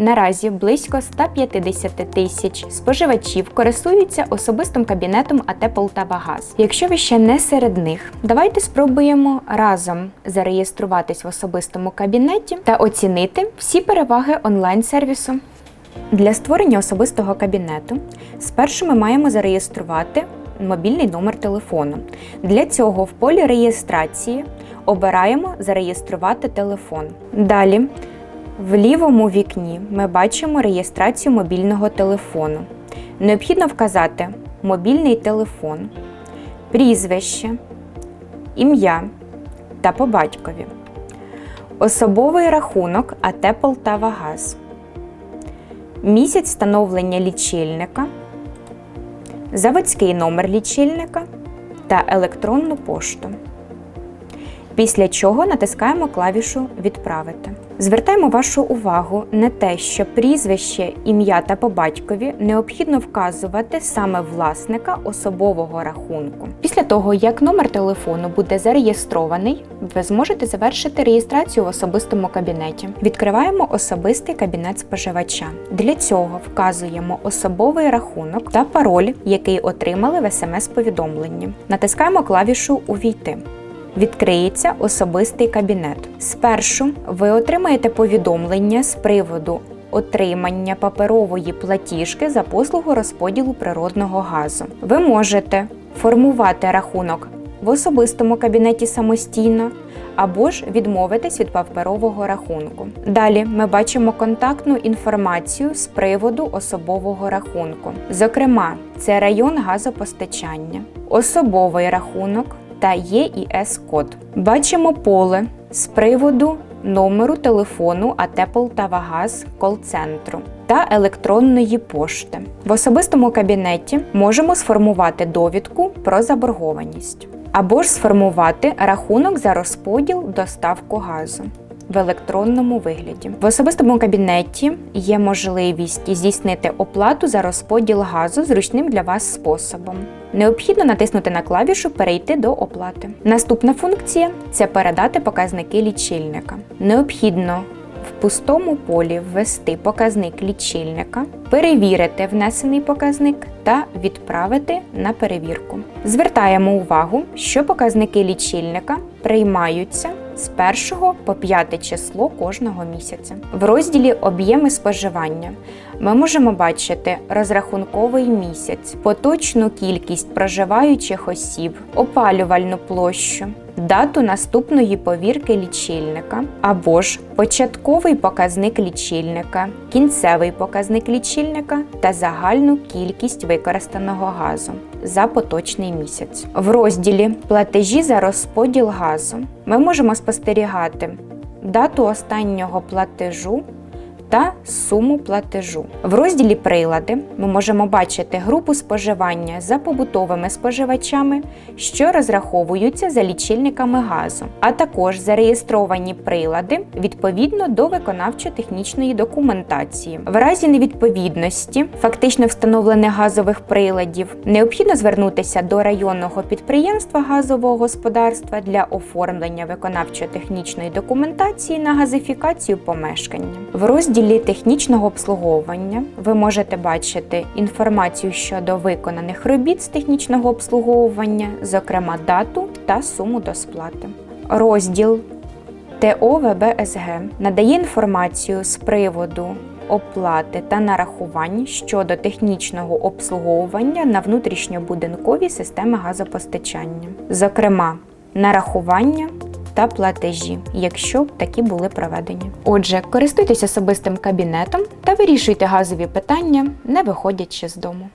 Наразі близько 150 тисяч споживачів користуються особистим кабінетом АТ Полтавагаз. Якщо ви ще не серед них, давайте спробуємо разом зареєструватись в особистому кабінеті та оцінити всі переваги онлайн-сервісу. Для створення особистого кабінету спершу ми маємо зареєструвати мобільний номер телефону. Для цього в полі реєстрації обираємо Зареєструвати телефон. Далі в лівому вікні ми бачимо реєстрацію мобільного телефону. Необхідно вказати мобільний телефон, прізвище, ім'я та по батькові, особовий рахунок АТ Полтавагаз, місяць встановлення лічильника, заводський номер лічильника та електронну пошту. Після чого натискаємо клавішу Відправити. Звертаємо вашу увагу на те, що прізвище, ім'я та по батькові необхідно вказувати саме власника особового рахунку. Після того, як номер телефону буде зареєстрований, ви зможете завершити реєстрацію в особистому кабінеті. Відкриваємо особистий кабінет споживача. Для цього вказуємо особовий рахунок та пароль, який отримали в смс-повідомленні. Натискаємо клавішу Увійти відкриється особистий кабінет. Спершу ви отримаєте повідомлення з приводу отримання паперової платіжки за послугу розподілу природного газу. Ви можете формувати рахунок в особистому кабінеті самостійно. Або ж відмовитись від паперового рахунку. Далі ми бачимо контактну інформацію з приводу особового рахунку. Зокрема, це район газопостачання, особовий рахунок, та ЄІС-код. Бачимо поле з приводу номеру телефону АТЕПЛ та Вагаз кол-центру та електронної пошти. В особистому кабінеті можемо сформувати довідку про заборгованість або ж сформувати рахунок за розподіл доставку газу. В електронному вигляді в особистому кабінеті є можливість здійснити оплату за розподіл газу зручним для вас способом. Необхідно натиснути на клавішу Перейти до оплати. Наступна функція це передати показники лічильника. Необхідно в пустому полі ввести показник лічильника, перевірити внесений показник та відправити на перевірку. Звертаємо увагу, що показники лічильника приймаються з 1 по 5 число кожного місяця. В розділі Об'єми споживання ми можемо бачити розрахунковий місяць, поточну кількість проживаючих осіб, опалювальну площу, дату наступної повірки лічильника або ж початковий показник лічильника, кінцевий показник лічильника та загальну кількість використаного газу за поточний місяць. В розділі Платежі за розподіл газу ми можемо спостерігати дату останнього платежу та суму платежу. В розділі Прилади ми можемо бачити групу споживання за побутовими споживачами, що розраховуються за лічильниками газу, а також зареєстровані прилади відповідно до виконавчо-технічної документації. В разі невідповідності фактично встановлених газових приладів необхідно звернутися до районного підприємства газового господарства для оформлення виконавчо-технічної документації на газифікацію помешкання. В розділі розділі технічного обслуговування ви можете бачити інформацію щодо виконаних робіт з технічного обслуговування, зокрема дату та суму до сплати. Розділ ТО ВБСГ надає інформацію з приводу оплати та нарахувань щодо технічного обслуговування на внутрішньобудинкові системи газопостачання, зокрема нарахування та платежі, якщо такі були проведені. Отже, користуйтесь особистим кабінетом та вирішуйте газові питання, не виходячи з дому.